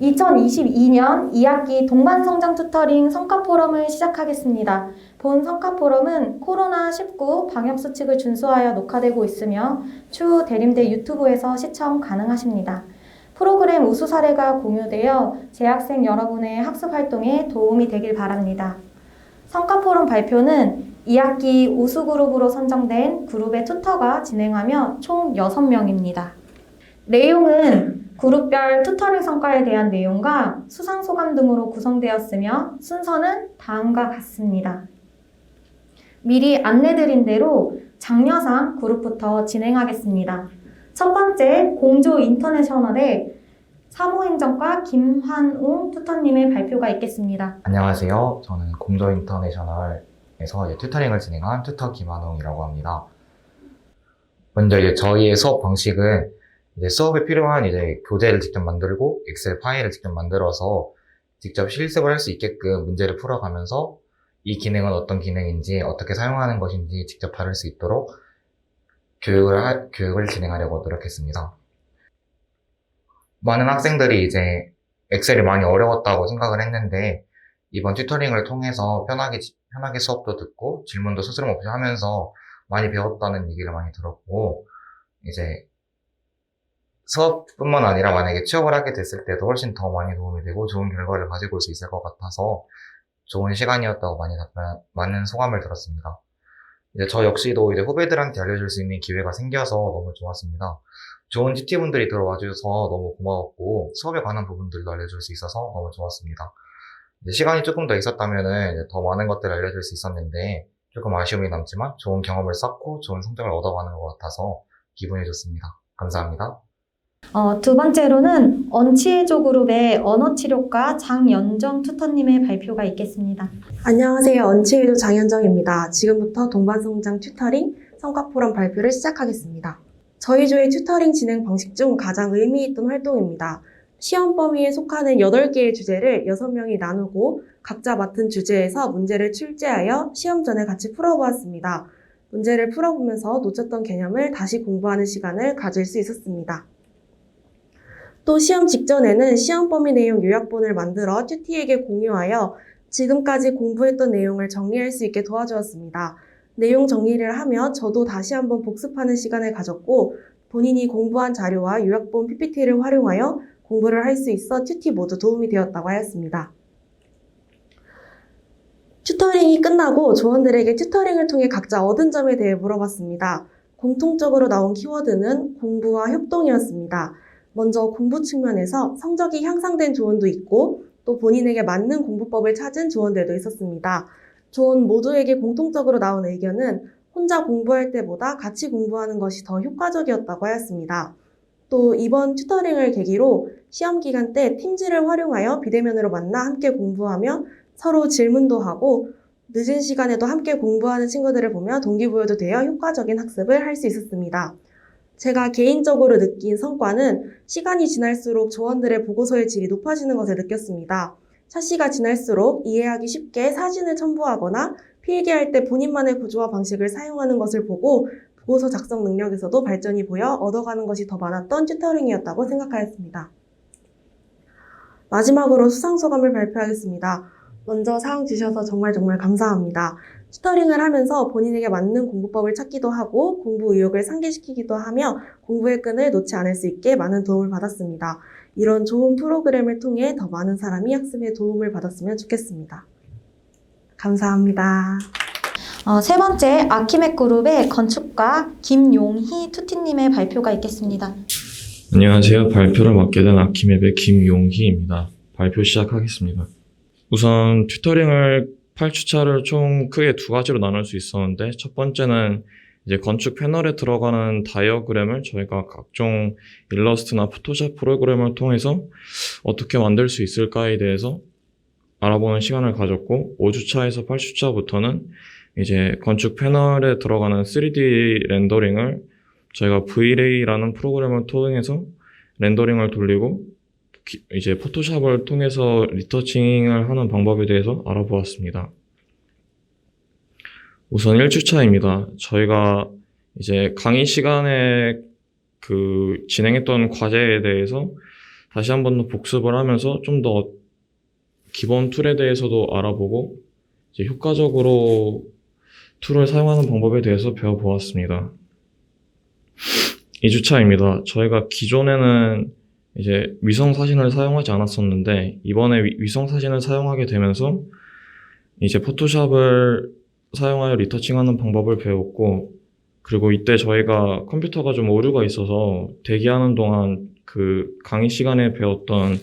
2022년 2학기 동반성장 튜터링 성과 포럼을 시작하겠습니다. 본 성과 포럼은 코로나19 방역수칙을 준수하여 녹화되고 있으며 추후 대림대 유튜브에서 시청 가능하십니다. 프로그램 우수 사례가 공유되어 재학생 여러분의 학습 활동에 도움이 되길 바랍니다. 성과 포럼 발표는 2학기 우수 그룹으로 선정된 그룹의 튜터가 진행하며 총 6명입니다. 내용은 그룹별 튜터링 성과에 대한 내용과 수상 소감 등으로 구성되었으며 순서는 다음과 같습니다. 미리 안내드린 대로 장려상 그룹부터 진행하겠습니다. 첫 번째 공조 인터내셔널의 사무행정과 김환웅 튜터님의 발표가 있겠습니다. 안녕하세요. 저는 공조 인터내셔널에서 튜터링을 진행한 튜터 김한웅이라고 합니다. 먼저 저희의 수업 방식은 이제 수업에 필요한 이제 교재를 직접 만들고 엑셀 파일을 직접 만들어서 직접 실습을 할 수 있게끔 문제를 풀어가면서 이 기능은 어떤 기능인지 어떻게 사용하는 것인지 직접 다룰 수 있도록 교육을 하- 교육을 진행하려고 노력했습니다. 많은 학생들이 이제 엑셀이 많이 어려웠다고 생각을 했는데 이번 튜터링을 통해서 편하게 지- 편하게 수업도 듣고 질문도 스스럼 없이 하면서 많이 배웠다는 얘기를 많이 들었고 이제 수업뿐만 아니라 만약에 취업을 하게 됐을 때도 훨씬 더 많이 도움이 되고 좋은 결과를 가지고 올 수 있을 것 같아서 좋은 시간이었다고 많이 답변, 많은 소감을 들었습니다. 이제 저 역시도 이제 후배들한테 알려줄 수 있는 기회가 생겨서 너무 좋았습니다. 좋은 GT분들이 들어와 주셔서 너무 고마웠고 수업에 관한 부분들도 알려줄 수 있어서 너무 좋았습니다. 시간이 조금 더 있었다면은 이제 더 많은 것들을 알려줄 수 있었는데 조금 아쉬움이 남지만 좋은 경험을 쌓고 좋은 성적을 얻어가는 것 같아서 기분이 좋습니다. 감사합니다. 어, 두 번째로는 언치해조 그룹의 언어치료과 장연정 튜터님의 발표가 있겠습니다. 안녕하세요. 언치에도 장현정입니다. 지금부터 동반성장 튜터링 성과 포럼 발표를 시작하겠습니다. 저희 조의 튜터링 진행 방식 중 가장 의미 있던 활동입니다. 시험 범위에 속하는 8개의 주제를 6명이 나누고 각자 맡은 주제에서 문제를 출제하여 시험 전에 같이 풀어보았습니다. 문제를 풀어보면서 놓쳤던 개념을 다시 공부하는 시간을 가질 수 있었습니다. 또 시험 직전에는 시험 범위 내용 요약본을 만들어 튜티에게 공유하여 지금까지 공부했던 내용을 정리할 수 있게 도와주었습니다. 내용 정리를 하며 저도 다시 한번 복습하는 시간을 가졌고 본인이 공부한 자료와 요약본 PPT를 활용하여 공부를 할 수 있어 튜티 모두 도움이 되었다고 하였습니다. 튜터링이 끝나고 조원들에게 튜터링을 통해 각자 얻은 점에 대해 물어봤습니다. 공통적으로 나온 키워드는 공부와 협동이었습니다. 먼저 공부 측면에서 성적이 향상된 조언도 있고 또 본인에게 맞는 공부법을 찾은 조언들도 있었습니다. 조언 모두에게 공통적으로 나온 의견은 혼자 공부할 때보다 같이 공부하는 것이 더 효과적이었다고 하였습니다. 또 이번 튜터링을 계기로 시험 기간 때 팀즈를 활용하여 비대면으로 만나 함께 공부하며 서로 질문도 하고 늦은 시간에도 함께 공부하는 친구들을 보며 동기부여도 되어 효과적인 학습을 할 수 있었습니다. 제가 개인적으로 느낀 성과는 시간이 지날수록 조원들의 보고서의 질이 높아지는 것을 느꼈습니다. 차시가 지날수록 이해하기 쉽게 사진을 첨부하거나 필기할 때 본인만의 구조와 방식을 사용하는 것을 보고 보고서 작성 능력에서도 발전이 보여 얻어가는 것이 더 많았던 튜터링이었다고 생각하였습니다. 마지막으로 수상 소감을 발표하겠습니다. 먼저 사항 주셔서 정말 정말 감사합니다. 튜터링을 하면서 본인에게 맞는 공부법을 찾기도 하고 공부 의욕을 상기시키기도 하며 공부의 끈을 놓지 않을 수 있게 많은 도움을 받았습니다. 이런 좋은 프로그램을 통해 더 많은 사람이 학습에 도움을 받았으면 좋겠습니다. 감사합니다. 어, 세 번째 아키메 그룹의 건축가 김용희 투티님의 발표가 있겠습니다. 안녕하세요. 발표를 맡게 된 아키맵의 김용희입니다. 발표 시작하겠습니다. 우선 튜터링을 8주차를 총 크게 두 가지로 나눌 수 있었는데 첫 번째는 이제 건축 패널에 들어가는 다이어그램을 저희가 각종 일러스트나 포토샵 프로그램을 통해서 어떻게 만들 수 있을까에 대해서 알아보는 시간을 가졌고 5주차에서 8주차부터는 이제 건축 패널에 들어가는 3D 렌더링을 저희가 V-Ray라는 프로그램을 통해서 렌더링을 돌리고 기- 이제 포토샵을 통해서 리터칭을 하는 방법에 대해서 알아보았습니다. 우선 1주차입니다. 저희가 이제 강의 시간에 그 진행했던 과제에 대해서 다시 한 번 더 복습을 하면서 좀 더 기본 툴에 대해서도 알아보고 이제 효과적으로 툴을 사용하는 방법에 대해서 배워보았습니다. 2주차입니다. 저희가 기존에는 이제 위성 사진을 사용하지 않았었는데 이번에 위- 위성 사진을 사용하게 되면서 이제 포토샵을 사용하여 리터칭하는 방법을 배웠고 그리고 이때 저희가 컴퓨터가 좀 오류가 있어서 대기하는 동안 그 강의 시간에 배웠던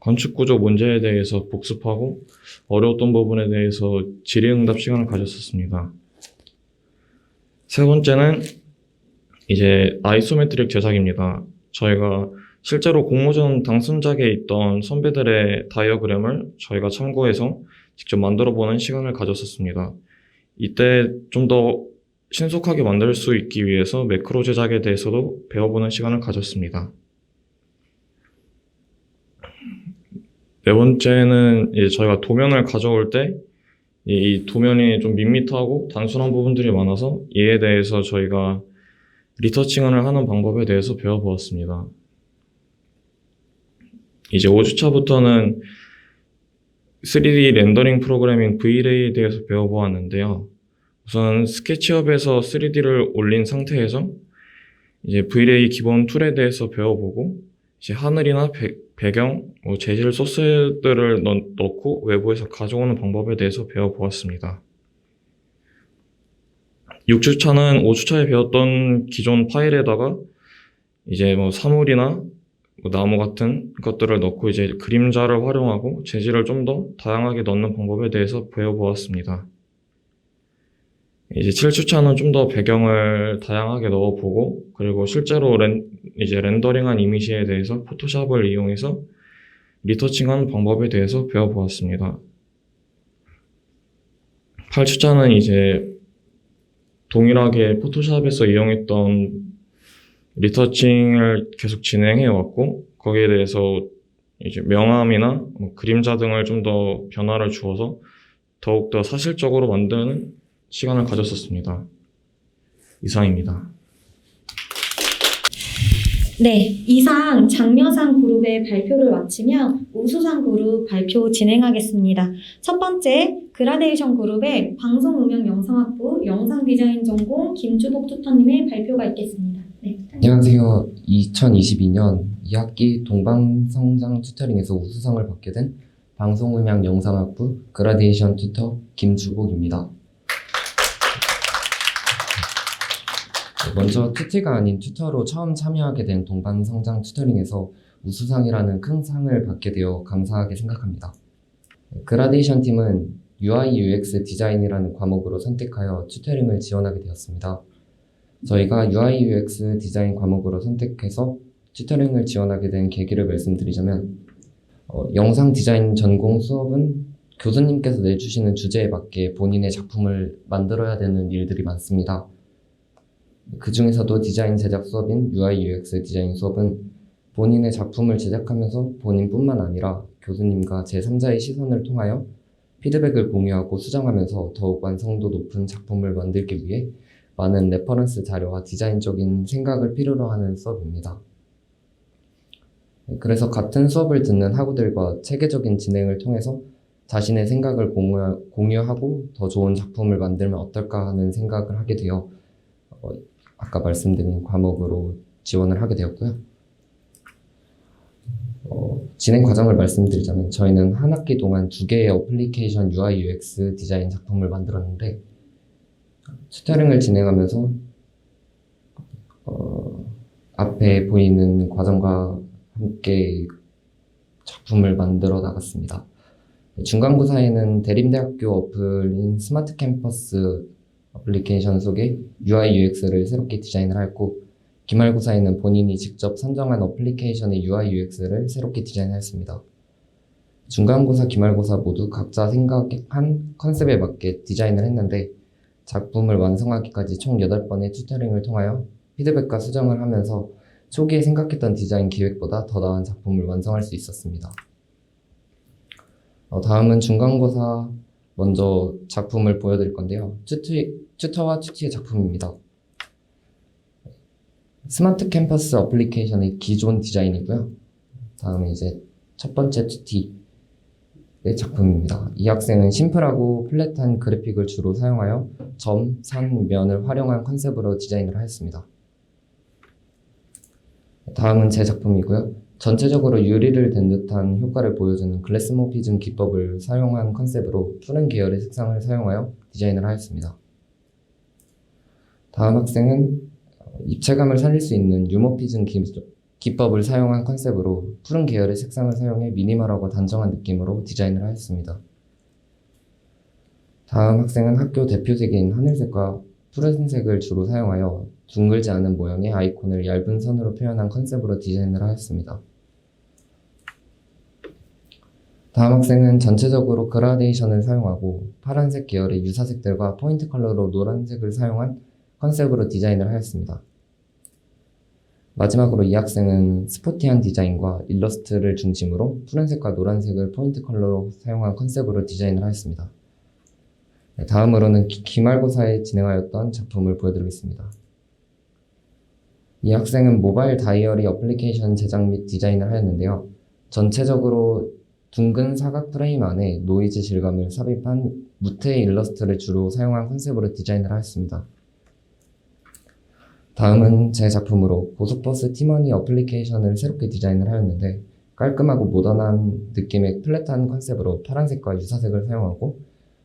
건축 구조 문제에 대해서 복습하고 어려웠던 부분에 대해서 질의응답 시간을 가졌었습니다. 세 번째는 이제 아이소메트릭 제작입니다. 저희가 실제로 공모전 당선작에 있던 선배들의 다이어그램을 저희가 참고해서 직접 만들어 보는 시간을 가졌었습니다. 이때 좀 더 신속하게 만들 수 있기 위해서 매크로 제작에 대해서도 배워보는 시간을 가졌습니다. 네 번째는 저희가 도면을 가져올 때 이 도면이 좀 밋밋하고 단순한 부분들이 많아서 이에 대해서 저희가 리터칭을 하는 방법에 대해서 배워보았습니다. 이제 5주차부터는 3D 렌더링 프로그래밍 V-Ray에 대해서 배워보았는데요. 우선 스케치업에서 3D를 올린 상태에서 이제 V-Ray 기본 툴에 대해서 배워보고 이제 하늘이나 배, 배경, 뭐 재질 소스들을 넣, 넣고 외부에서 가져오는 방법에 대해서 배워보았습니다. 6주차는 5주차에 배웠던 기존 파일에다가 이제 뭐 사물이나 뭐 나무 같은 것들을 넣고 이제 그림자를 활용하고 재질을 좀 더 다양하게 넣는 방법에 대해서 배워보았습니다. 이제 7주차는 좀 더 배경을 다양하게 넣어보고 그리고 실제로 렌, 이제 렌더링한 이미지에 대해서 포토샵을 이용해서 리터칭하는 방법에 대해서 배워보았습니다. 8주차는 이제 동일하게 포토샵에서 이용했던 리터칭을 계속 진행해 왔고 거기에 대해서 이제 명암이나 뭐 그림자 등을 좀 더 변화를 주어서 더욱더 사실적으로 만드는 시간을 가졌었습니다. 이상입니다. 네, 이상 장려상 그룹의 발표를 마치며 우수상 그룹 발표 진행하겠습니다. 첫 번째, 그라데이션 그룹의 방송음영 영상학부 영상 디자인 전공 김주복 투터님의 발표가 있겠습니다. 네, 안녕하세요. 2022년 2학기 동방성장 튜터링에서 우수상을 받게 된 방송음향 영상학부 그라데이션 튜터 김주복입니다. 네, 먼저 튜티가 아닌 튜터로 처음 참여하게 된 동방성장 튜터링에서 우수상이라는 큰 상을 받게 되어 감사하게 생각합니다. 네, 그라데이션 팀은 UI UX 디자인이라는 과목으로 선택하여 튜터링을 지원하게 되었습니다. 저희가 UI UX 디자인 과목으로 선택해서 튜터링을 지원하게 된 계기를 말씀드리자면 어, 영상 디자인 전공 수업은 교수님께서 내주시는 주제에 맞게 본인의 작품을 만들어야 되는 일들이 많습니다. 그 중에서도 디자인 제작 수업인 UI UX 디자인 수업은 본인의 작품을 제작하면서 본인뿐만 아니라 교수님과 제3자의 시선을 통하여 피드백을 공유하고 수정하면서 더욱 완성도 높은 작품을 만들기 위해 많은 레퍼런스 자료와 디자인적인 생각을 필요로 하는 수업입니다. 그래서 같은 수업을 듣는 학우들과 체계적인 진행을 통해서 자신의 생각을 공유, 공유하고 더 좋은 작품을 만들면 어떨까 하는 생각을 하게 되어 어, 아까 말씀드린 과목으로 지원을 하게 되었고요. 어, 진행 과정을 말씀드리자면 저희는 한 학기 동안 두 개의 어플리케이션 UI UX 디자인 작품을 만들었는데 튜터링을 진행하면서 어, 앞에 보이는 과정과 함께 작품을 만들어 나갔습니다. 중간고사에는 대림대학교 어플인 스마트 캠퍼스 어플리케이션 속에 UI UX를 새롭게 디자인을 했고 기말고사에는 본인이 직접 선정한 어플리케이션의 UI UX를 새롭게 디자인했습니다. 중간고사, 기말고사 모두 각자 생각한 컨셉에 맞게 디자인을 했는데 작품을 완성하기까지 총 8번의 튜터링을 통하여 피드백과 수정을 하면서 초기에 생각했던 디자인 기획보다 더 나은 작품을 완성할 수 있었습니다. 어, 다음은 중간고사 먼저 작품을 보여드릴 건데요. 튜터, 튜터 와 튜티의 작품입니다. 스마트 캠퍼스 어플리케이션의 기존 디자인이고요. 다음에 이제 첫 번째 튜티의 작품입니다. 이 학생은 심플하고 플랫한 그래픽을 주로 사용하여 점, 선, 면을 활용한 컨셉으로 디자인을 하였습니다. 다음은 제 작품이고요. 전체적으로 유리를 댄 듯한 효과를 보여주는 글래스모피즘 기법을 사용한 컨셉으로 푸른 계열의 색상을 사용하여 디자인을 하였습니다. 다음 학생은 입체감을 살릴 수 있는 유머피즘 기, 기법을 사용한 컨셉으로 푸른 계열의 색상을 사용해 미니멀하고 단정한 느낌으로 디자인을 하였습니다. 다음 학생은 학교 대표색인 하늘색과 푸른색을 주로 사용하여 둥글지 않은 모양의 아이콘을 얇은 선으로 표현한 컨셉으로 디자인을 하였습니다. 다음 학생은 전체적으로 그라데이션을 사용하고 파란색 계열의 유사색들과 포인트 컬러로 노란색을 사용한 컨셉으로 디자인을 하였습니다. 마지막으로 이 학생은 스포티한 디자인과 일러스트를 중심으로 푸른색과 노란색을 포인트 컬러로 사용한 컨셉으로 디자인을 하였습니다. 네, 다음으로는 기- 기말고사에 진행하였던 작품을 보여드리겠습니다. 이 학생은 모바일 다이어리 어플리케이션 제작 및 디자인을 하였는데요. 전체적으로 둥근 사각 프레임 안에 노이즈 질감을 삽입한 무태 일러스트를 주로 사용한 컨셉으로 디자인을 하였습니다. 다음은 제 작품으로 고속버스 팀원이 어플리케이션을 새롭게 디자인을 하였는데 깔끔하고 모던한 느낌의 플랫한 컨셉으로 파란색과 유사색을 사용하고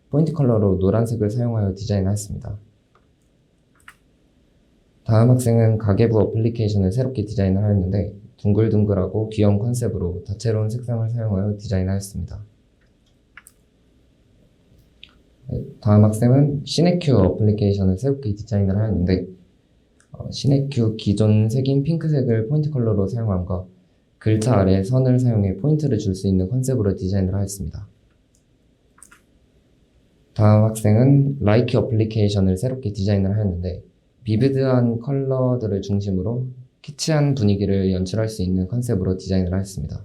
포인트 컬러로 노란색을 사용하여 디자인하였습니다. 다음 학생은 가계부 어플리케이션을 새롭게 디자인을 하였는데 둥글둥글하고 귀여운 컨셉으로 다채로운 색상을 사용하여 디자인하였습니다. 네, 다음 학생은 시네큐 어플리케이션을 새롭게 디자인을 하였는데 어, 시네큐 기존 색인 핑크색을 포인트 컬러로 사용함과 글자 아래 선을 사용해 포인트를 줄 수 있는 컨셉으로 디자인을 하였습니다. 다음 학생은 라이키 어플리케이션을 새롭게 디자인을 하였는데 비비드한 컬러들을 중심으로 키치한 분위기를 연출할 수 있는 컨셉으로 디자인을 하였습니다.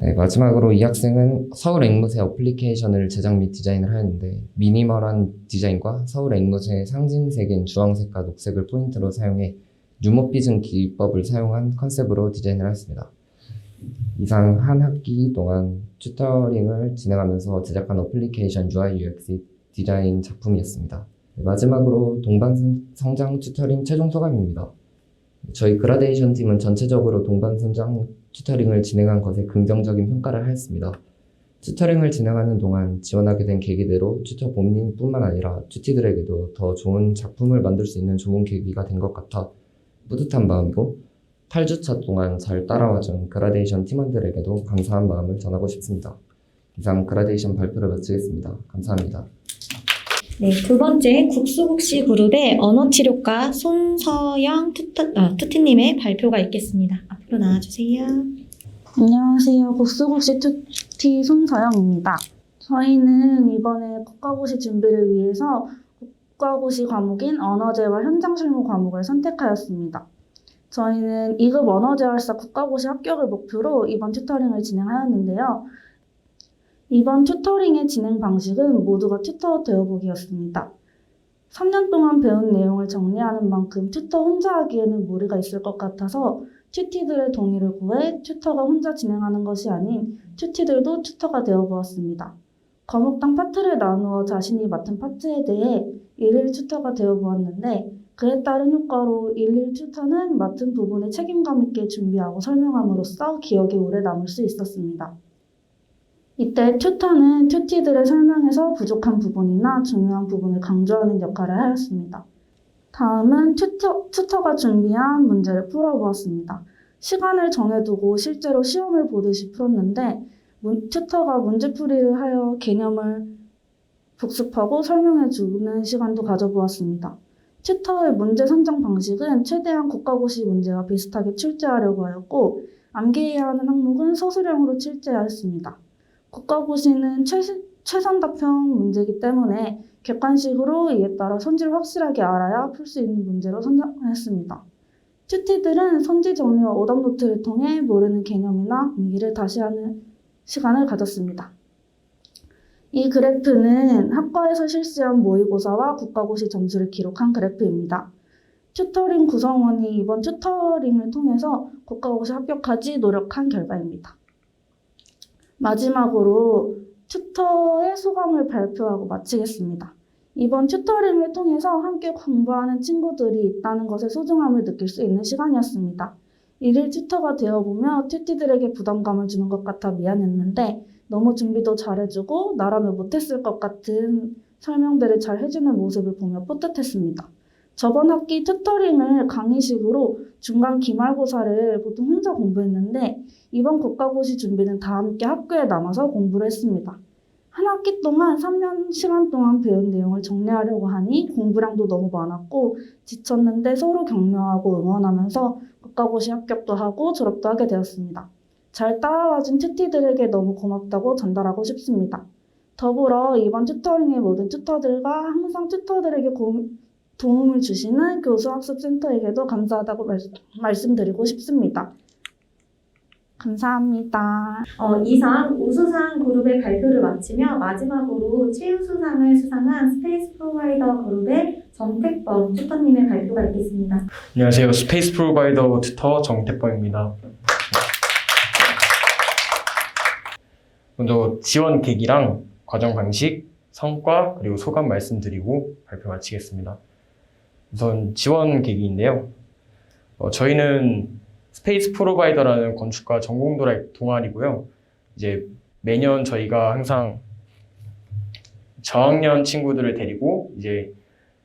네, 마지막으로 이 학생은 서울 앵무새 어플리케이션을 제작 및 디자인을 하였는데 미니멀한 디자인과 서울 앵무새의 상징색인 주황색과 녹색을 포인트로 사용해 유머피즘 기법을 사용한 컨셉으로 디자인을 하였습니다. 이상 한 학기 동안 튜터링을 진행하면서 제작한 어플리케이션 UI UX 디자인 작품이었습니다. 네, 마지막으로 동반 성장 튜터링 최종 소감입니다. 저희 그라데이션 팀은 전체적으로 동반 성장 튜터링을 진행한 것에 긍정적인 평가를 하였습니다. 튜터링을 진행하는 동안 지원하게 된 계기대로 튜터 본인뿐만 아니라 튜티들에게도 더 좋은 작품을 만들 수 있는 좋은 계기가 된 것 같아 뿌듯한 마음이고 8주차 동안 잘 따라와준 그라데이션 팀원들에게도 감사한 마음을 전하고 싶습니다. 이상 그라데이션 발표를 마치겠습니다. 감사합니다. 네, 두 번째 국수국시 그룹의 언어치료과 손서영 투트, 아, 투티님의 발표가 있겠습니다. 앞으로 나와주세요. 안녕하세요. 국수국시 투티 손서영입니다. 저희는 이번에 국가고시 준비를 위해서 국가고시 과목인 언어제와 현장 실무 과목을 선택하였습니다. 저희는 2급 언어제활사 국가고시 합격을 목표로 이번 튜터링을 진행하였는데요. 이번 튜터링의 진행 방식은 모두가 튜터 되어보기였습니다. 3년 동안 배운 내용을 정리하는 만큼 튜터 혼자 하기에는 무리가 있을 것 같아서 튜티들의 동의를 구해 튜터가 혼자 진행하는 것이 아닌 튜티들도 튜터가 되어 보았습니다. 과목당 파트를 나누어 자신이 맡은 파트에 대해 일일 튜터가 되어 보았는데 그에 따른 효과로 일일 튜터는 맡은 부분을 책임감 있게 준비하고 설명함으로써 기억에 오래 남을 수 있었습니다. 이때 튜터는 튜티들의 설명에서 부족한 부분이나 중요한 부분을 강조하는 역할을 하였습니다. 다음은 튜터, 튜터가 준비한 문제를 풀어보았습니다. 시간을 정해두고 실제로 시험을 보듯이 풀었는데 문, 튜터가 문제풀이를 하여 개념을 복습하고 설명해주는 시간도 가져보았습니다. 튜터의 문제 선정 방식은 최대한 국가고시 문제와 비슷하게 출제하려고 하였고 암기해야 하는 항목은 소수령으로 출제하였습니다. 국가고시는 최, 최선 답형 문제이기 때문에 객관식으로 이에 따라 선지를 확실하게 알아야 풀 수 있는 문제로 선정했습니다. 튜티들은 선지 정리와 오답 노트를 통해 모르는 개념이나 암기를 다시 하는 시간을 가졌습니다. 이 그래프는 학과에서 실시한 모의고사와 국가고시 점수를 기록한 그래프입니다. 튜터링 구성원이 이번 튜터링을 통해서 국가고시 합격하지 노력한 결과입니다. 마지막으로 튜터의 소감을 발표하고 마치겠습니다. 이번 튜터링을 통해서 함께 공부하는 친구들이 있다는 것의 소중함을 느낄 수 있는 시간이었습니다. 일일 튜터가 되어보며 튜티들에게 부담감을 주는 것 같아 미안했는데 너무 준비도 잘해주고 나라면 못했을 것 같은 설명들을 잘 해주는 모습을 보며 뿌듯했습니다. 저번 학기 튜터링을 강의식으로 중간 기말고사를 보통 혼자 공부했는데 이번 국가고시 준비는 다 함께 학교에 남아서 공부를 했습니다. 한 학기 동안 3년 시간 동안 배운 내용을 정리하려고 하니 공부량도 너무 많았고 지쳤는데 서로 격려하고 응원하면서 국가고시 합격도 하고 졸업도 하게 되었습니다. 잘 따라와준 튜티들에게 너무 고맙다고 전달하고 싶습니다. 더불어 이번 튜터링의 모든 튜터들과 항상 튜터들에게 고- 도움을 주시는 교수학습센터에게도 감사하다고 말, 말씀드리고 싶습니다. 감사합니다. 어, 이상 우수상 그룹의 발표를 마치며 마지막으로 최우수상을 수상한 스페이스 프로바이더 그룹의 정택범 튜터님의 발표가 있겠습니다. 안녕하세요. 스페이스 프로바이더 튜터 정태범입니다. 먼저 지원 계기랑 과정 방식, 성과, 그리고 소감 말씀드리고 발표 마치겠습니다. 우선 지원 계기인데요. 어, 저희는 스페이스 프로바이더라는 건축가 전공 동아리고요. 이제 매년 저희가 항상 저학년 친구들을 데리고 이제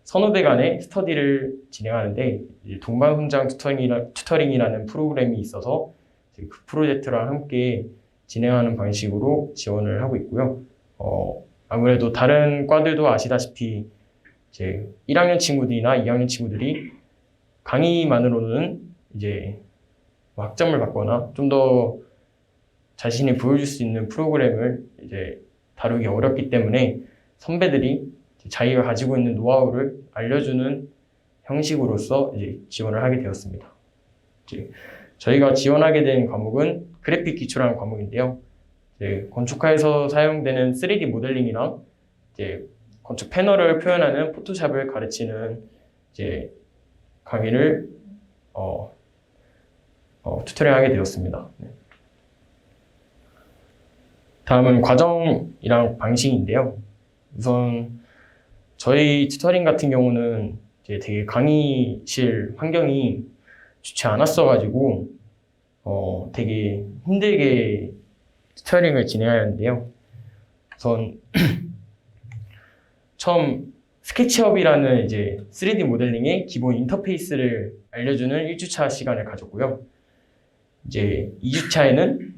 선후배 간의 스터디를 진행하는데 이제 동반 훈장 튜터링이라, 튜터링이라 는 프로그램이 있어서 그 프로젝트랑 함께 진행하는 방식으로 지원을 하고 있고요. 어, 아무래도 다른 과들도 아시다시피 이제 1학년 친구들이나 2학년 친구들이 강의만으로는 이제 뭐 학점을 받거나 좀 더 자신이 보여줄 수 있는 프로그램을 이제 다루기 어렵기 때문에 선배들이 자기가 가지고 있는 노하우를 알려주는 형식으로서 이제 지원을 하게 되었습니다. 이제 저희가 지원하게 된 과목은 그래픽 기초라는 과목인데요. 건축화에서 사용되는 3D 모델링이랑 이제 건축 패널을 표현하는 포토샵을 가르치는 이제 강의를 어, 어, 튜토링하게 되었습니다. 네. 다음은 과정이랑 방식인데요. 우선 저희 튜터링 같은 경우는 이제 되게 강의실 환경이 좋지 않았어가지고 어 되게 힘들게 튜터링을 진행하였는데요. 우선 처음 스케치업이라는 이제 3D 모델링의 기본 인터페이스를 알려주는 1주차 시간을 가졌고요. 이제 2주차에는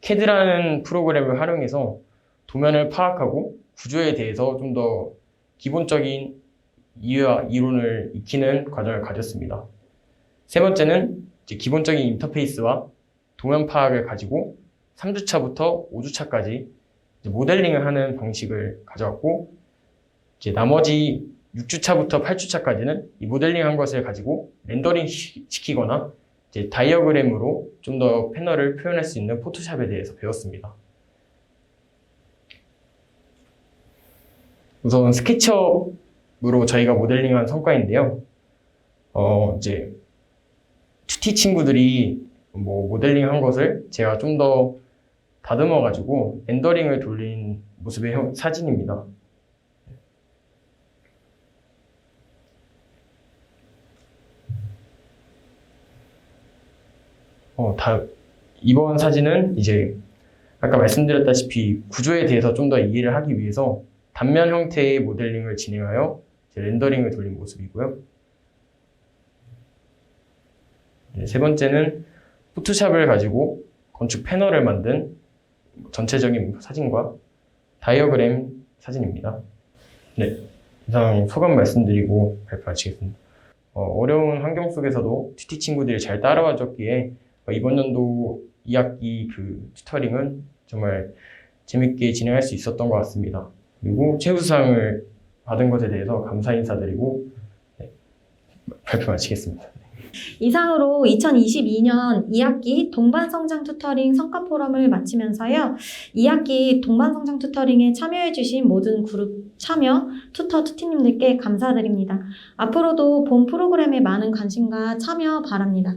CAD라는 프로그램을 활용해서 도면을 파악하고 구조에 대해서 좀 더 기본적인 이해와 이론을 익히는 과정을 가졌습니다. 세 번째는 이제 기본적인 인터페이스와 도면 파악을 가지고 3주차부터 5주차까지 모델링을 하는 방식을 가져왔고 이제 나머지 6주차부터 8주차까지는 이 모델링 한 것을 가지고 렌더링 시- 시키거나 이제 다이어그램으로 좀 더 패널을 표현할 수 있는 포토샵에 대해서 배웠습니다. 우선 스케치업으로 저희가 모델링한 성과인데요. 어, 이제 튜티 친구들이 뭐 모델링 한 것을 제가 좀 더 다듬어 가지고 렌더링을 돌린 모습의 형- 사진입니다. 어, 다, 이번 사진은 이제 아까 말씀드렸다시피 구조에 대해서 좀 더 이해를 하기 위해서 단면 형태의 모델링을 진행하여 렌더링을 돌린 모습이고요. 네, 세 번째는 포토샵을 가지고 건축 패널을 만든 전체적인 사진과 다이어그램 사진입니다. 네, 이상 소감 말씀드리고 발표 마치겠습니다. 어, 려운 환경 속에서도 튜티 친구들이 잘 따라와 줬기에 어, 이번 연도 2학기 그 튜터링은 정말 재밌게 진행할 수 있었던 것 같습니다. 그리고 최우수상을 받은 것에 대해서 감사 인사드리고 네, 발표 마치겠습니다. 이상으로 2022년 2학기 동반성장 투터링 성과 포럼을 마치면서요. 2학기 동반성장 투터링에 참여해주신 모든 그룹 참여 투터 투티님들께 감사드립니다. 앞으로도 본 프로그램에 많은 관심과 참여 바랍니다.